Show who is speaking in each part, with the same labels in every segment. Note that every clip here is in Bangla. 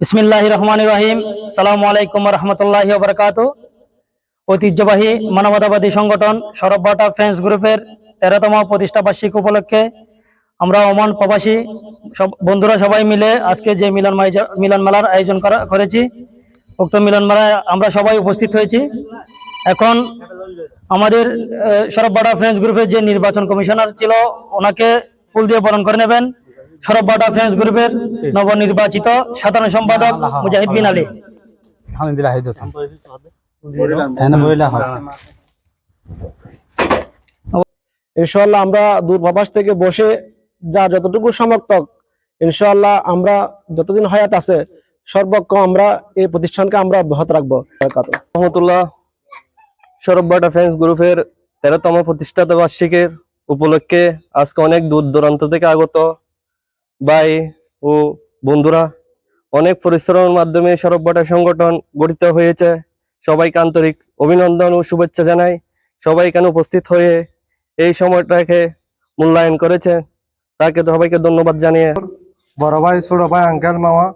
Speaker 1: বিসমিল্লাহ রহমান রাহিম সালামু আলাইকুম রহমতুল্লাহ বরকাত। ঐতিহ্যবাহী মানবতাবাদী সংগঠন সরববাটা ফ্রেন্ডস গ্রুপের তেরোতম প্রতিষ্ঠা বার্ষিক উপলক্ষে আমরা ওমান প্রবাসী সব বন্ধুরা সবাই মিলে আজকে যে মিলন মিলন মেলার আয়োজন করা, করেছি, উক্ত মিলন মেলায় আমরা সবাই উপস্থিত হয়েছি। এখন আমাদের সরববাটা ফ্রেন্ডস গ্রুপের যে নির্বাচন কমিশনার ছিল, ওনাকে ফুল দিয়ে বরণ করে নেবেন। সরববাটা ফ্রেন্ডস গ্রুপের নবনির্বাচিত সাধারণ সম্পাদক মুজাহিদ বিন আলী।
Speaker 2: আলহামদুলিল্লাহ হাইদো হ্যাঁ হয়
Speaker 3: ইনশাল্লাহ আমরা দূরভাবাস থেকে বসে যা যতটুকু সমর্থক ইনশাল্লাহ আমরা যতদিন হায়াত আছে সর্বক্ষণ আমরা এই প্রতিষ্ঠানকে আমরা অব্যাহত রাখব।
Speaker 4: রহমতুল্লাহ সরববাটা ফ্রেন্ডস গ্রুপের তেরোতম প্রতিষ্ঠাতা বার্ষিকের উপলক্ষে আজকে অনেক দূর দূরান্ত থেকে আগত ভাই ও বন্ধুরা অনেক পরিশ্রমের মাধ্যমে সরববাটা সংগঠন গঠিত হয়েছে। সবাইকে আন্তরিক অভিনন্দন ও শুভেচ্ছা জানাই। সবাই এখানে উপস্থিত হয়ে এই সময়টাকে মূল্যায়ন করেছে তাকে তো সবাইকে ধন্যবাদ জানিয়ে
Speaker 5: বড় ভাই ছোট ভাই আঙ্কেল মামা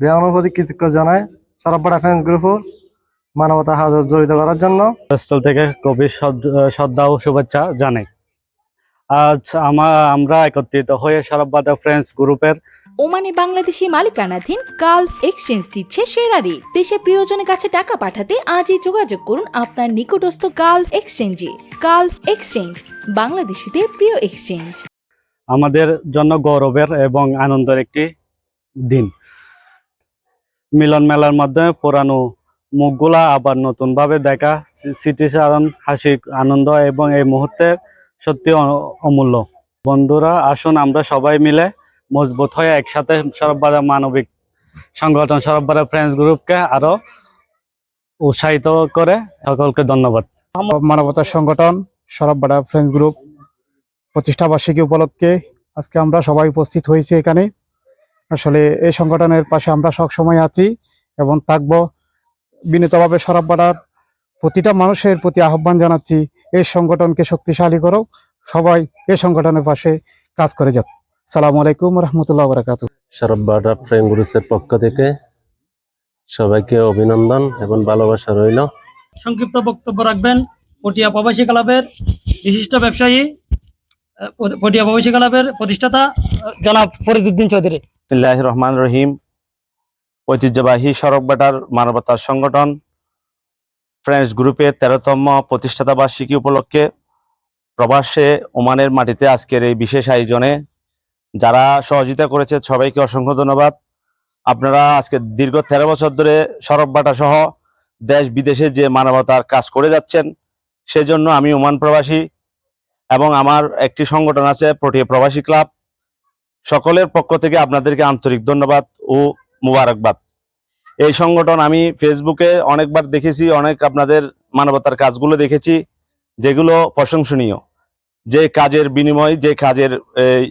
Speaker 5: বিয়ানোর প্রতি কৃতজ্ঞ জানায় সরবপাড়া ফ্যান্স গ্রুপ মানবতার হাত জড়িত করার জন্য।
Speaker 2: স্থল থেকে কবি শ্রদ্ধা ও শুভেচ্ছা জানাই। আজ আমার আমরা একত্রিত হয়ে সরববাদা ফ্রেন্ডস গ্রুপের
Speaker 6: ওমানে বাংলাদেশি মালিকানাধীন গালফ এক্সচেঞ্জ দিচ্ছে সেরা রেট দেশে প্রিয়জনের কাছে টাকা পাঠাতে আজই যোগাযোগ করুন আপনার নিকটস্থ গালফ এক্সচেঞ্জে। গালফ এক্সচেঞ্জ বাংলাদেশিদের প্রিয় এক্সচেঞ্জ।
Speaker 2: আমাদের জন্য গৌরবের এবং আনন্দের একটি দিন। মিলন মেলার মাধ্যমে পুরানো মুখগুলা আবার নতুনভাবে দেখা স্মৃ- স্মৃতিচারণ হাসি আনন্দ এবং এই মুহূর্তে সত্যি অমূল্য। বন্ধুরা, আসুন আমরা সবাই মিলে মজবুত হয়ে একসাথে সরববাদা মানবিক সংগঠন সরববাদা ফ্রেন্ডস গ্রুপকে আরও উৎসাহিত করে সকলকে ধন্যবাদ।
Speaker 7: মানবতার সংগঠন সরববাড়া ফ্রেন্ডস গ্রুপ প্রতিষ্ঠা বার্ষিকী উপলক্ষে আজকে আমরা সবাই উপস্থিত হয়েছি এখানে। আসলে এই সংগঠনের পাশে আমরা সব সময় আছি এবং থাকব। বিনীতভাবে সরববাড়ার প্রতিটা মানুষের প্রতি আহ্বান জানাচ্ছি এই সংগঠনকে শক্তিশালী করো সবাই এই সংগঠনের পাশে কাজ করে যাক। সালাম আলাইকুম রহমতুল্লাহ বরাকাত
Speaker 4: সরববাটা ফ্রেম গ্রুপের পক্ষ থেকে সবাইকে অভিনন্দন এবং ভালোবাসা রইল।
Speaker 1: সংক্ষিপ্ত বক্তব্য রাখবেন পটিয়া প্রবাসী ক্লাবের বিশিষ্ট ব্যবসায়ী পটিয়া প্রবাসী ক্লাবের প্রতিষ্ঠাতা জনাব ফরিদুদ্দিন চৌধুরী।
Speaker 8: রহমান রহিম। ঐতিহ্যবাহী সড়কবাটার মানবতার সংগঠন ফ্রেন্ডস গ্রুপের তেরোতম প্রতিষ্ঠাতা বার্ষিকী উপলক্ষে প্রবাসে ওমানের মাটিতে আজকের এই বিশেষ আয়োজনে যারা সহযোগিতা করেছে, সবাইকে অসংখ্য ধন্যবাদ। আপনারা আজকে দীর্ঘ তেরো বছর ধরে সড়কবাটা সহ দেশ বিদেশে যে মানবতার কাজ করে যাচ্ছেন, সেজন্য আমি ওমান প্রবাসী এবং আমার একটি সংগঠন আছে প্রোটিয়া প্রবাসী ক্লাব। সকলের পক্ষ থেকে আপনাদেরকে আন্তরিক ধন্যবাদ ও মুবারকবাদ। এই সংগঠন আমি ফেসবুকে অনেকবার দেখেছি, অনেক আপনাদের মানবতার কাজগুলো দেখেছি, যেগুলো প্রশংসনীয়। যে কাজের বিনিময়, যে কাজের এই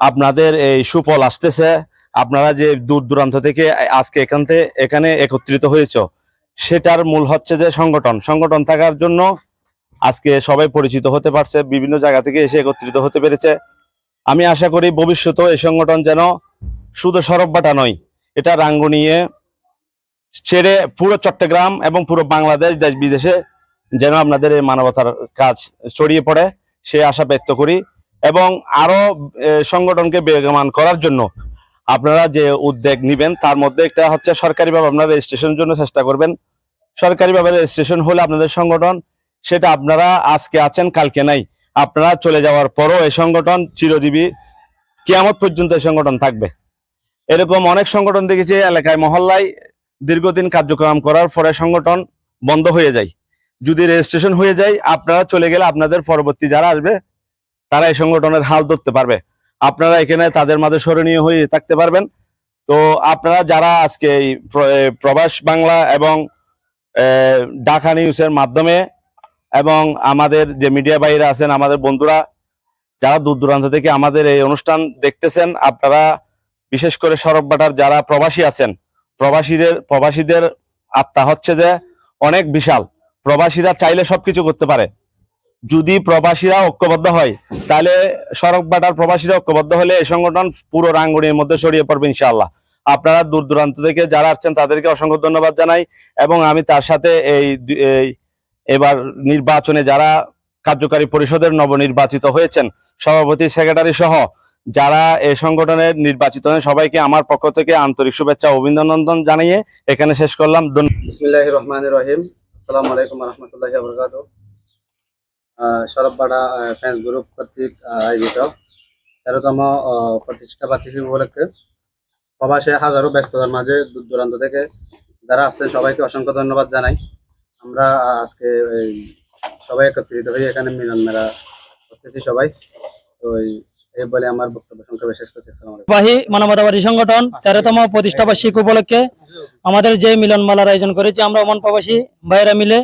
Speaker 8: আপনাদের এই সুফল আসতেছে, আপনারা যে দূর দূরান্ত থেকে আজকে এখান থেকে এখানে একত্রিত হয়েছ, সেটার মূল হচ্ছে যে সংগঠন। সংগঠন থাকার জন্য আজকে সবাই পরিচিত হতে পারছে, বিভিন্ন জায়গা থেকে এসে একত্রিত হতে পেরেছে। আমি আশা করি ভবিষ্যতেও এই সংগঠন যেন শুধু সরববাটা নয়, এটা রাঙ্গুনিয়ে ছেড়ে পুরো চট্টগ্রাম এবং পুরো বাংলাদেশ দেশ বিদেশে যেন আপনাদের এই মানবতার কাজ ছড়িয়ে পড়ে, সে আশা ব্যক্ত করি। এবং আরও সংগঠনকে বেগমান করার জন্য আপনারা যে উদ্যোগ নিবেন, তার মধ্যে একটা হচ্ছে সরকারিভাবে আপনারা রেজিস্ট্রেশনের জন্য চেষ্টা করবেন। সরকারিভাবে রেজিস্ট্রেশন হলে আপনাদের সংগঠন, সেটা আপনারা আজকে আছেন, কালকে নাই, আপনারা চলে যাওয়ার পরও এই সংগঠন চিরজীবী, কিয়ামত পর্যন্ত এই সংগঠন থাকবে। এরকম অনেক সংগঠন দেখেছি, এলাকায়, মহল্লায় দীর্ঘদিন কার্যক্রম করার পরে সংগঠন বন্ধ হয়ে যায়। যদি রেজিস্ট্রেশন হয়ে যায়, আপনারা চলে গেলে আপনাদের পরবর্তী যারা আসবে, তারা এই সংগঠনের হাল ধরতে পারবে। আপনারা এখানে তাদের মাঝে স্মরণীয় হয়ে থাকতে পারবেন। তো আপনারা যারা আজকে এই প্রবাস বাংলা এবং ঢাকা নিউজের মাধ্যমে এবং আমাদের যে মিডিয়া বাইরে আছেন, আমাদের বন্ধুরা, যারা দূর দূরান্ত থেকে আমাদের এই অনুষ্ঠান দেখতেছেন, আপনারা বিশেষ করে সরববাটার যারা প্রবাসী আছেন প্রবাসীদের প্রবাসীদের আত্মা হচ্ছে যে অনেক বিশাল। প্রবাসীরা চাইলে সবকিছু করতে পারে। যদি প্রবাসীরা ঐক্যবদ্ধ হয়, তাহলে সড়ক বাটার প্রবাসীরা ঐক্যবদ্ধ হলে এই সংগঠন পুরো রাঙ্গুনির মধ্যে ছড়িয়ে পড়বে ইনশাআল্লাহ। আপনারা দূর দূরান্ত থেকে যারা আসছেন, তাদেরকে অসংখ্য ধন্যবাদ জানাই এবং আমি তার সাথে এই এবার নির্বাচনে যারা কার্যকারী পরিষদের নবনির্বাচিত হয়েছেন, সভাপতি, সেক্রেটারি সহ যারা এই সংগঠনের নির্বাচিত হন সবাইকে আমার পক্ষ থেকে আন্তরিক শুভেচ্ছা অভিনন্দন জানিয়ে এখানে শেষ করলাম।
Speaker 9: বিসমিল্লাহ রহমান রহিম। আসসালামু আলাইকুম রহমতুল্লাহ বরকাত সরবপাড়া ফ্যান্স গ্রুপ কর্তৃক আয়োজিত তেরোতম প্রতিষ্ঠা বার্ষিকী উপলক্ষে প্রবাসে হাজারো ব্যস্ততার মাঝে দূর দূরান্ত থেকে যারা আসছেন, সবাইকে অসংখ্য ধন্যবাদ জানাই। আমরা আজকে সবাই একত্রিত হয়ে এখানে মিলন মেলা করতেছি সবাই। তো
Speaker 1: তেরোতম উপলক্ষে আমাদের যে মিলন মালার আয়োজন করেছি, আমরা ওমান প্রবাসী ভাইয়েরা মিলে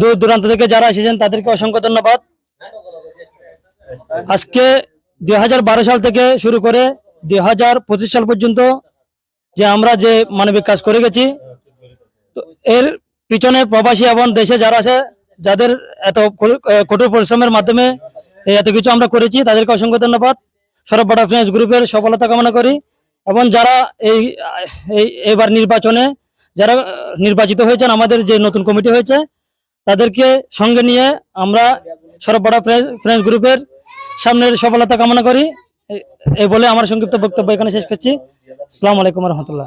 Speaker 1: দূর দূরান্ত থেকে যারা এসেছেন, তাদেরকে অসংখ্য ধন্যবাদ। আজকে দুই হাজার বারো সাল থেকে শুরু করে দুই হাজার পঁচিশ সাল পর্যন্ত যে আমরা যে মানবিক কাজ করে গেছি এর পিছনে প্রবাসী এবং দেশে যারা আছে, যাদের এত কঠোর পরিশ্রমের মাধ্যমে এই এত কিছু আমরা করেছি, তাদেরকে অসংখ্য ধন্যবাদ। সরবপাড়া ফ্রেন্ডস গ্রুপের সফলতা কামনা করি এবং যারা এই এবার নির্বাচনে যারা নির্বাচিত হয়েছেন, আমাদের যে নতুন কমিটি হয়েছে, তাদেরকে সঙ্গে নিয়ে আমরা সরবপাড়া ফ্রেন্ডস গ্রুপের সামনের সফলতা কামনা করি। এই- এই বলে আমার সংক্ষিপ্ত বক্তব্য এখানে শেষ করছি। আসসালামু আলাইকুম রহমতুল্লাহ।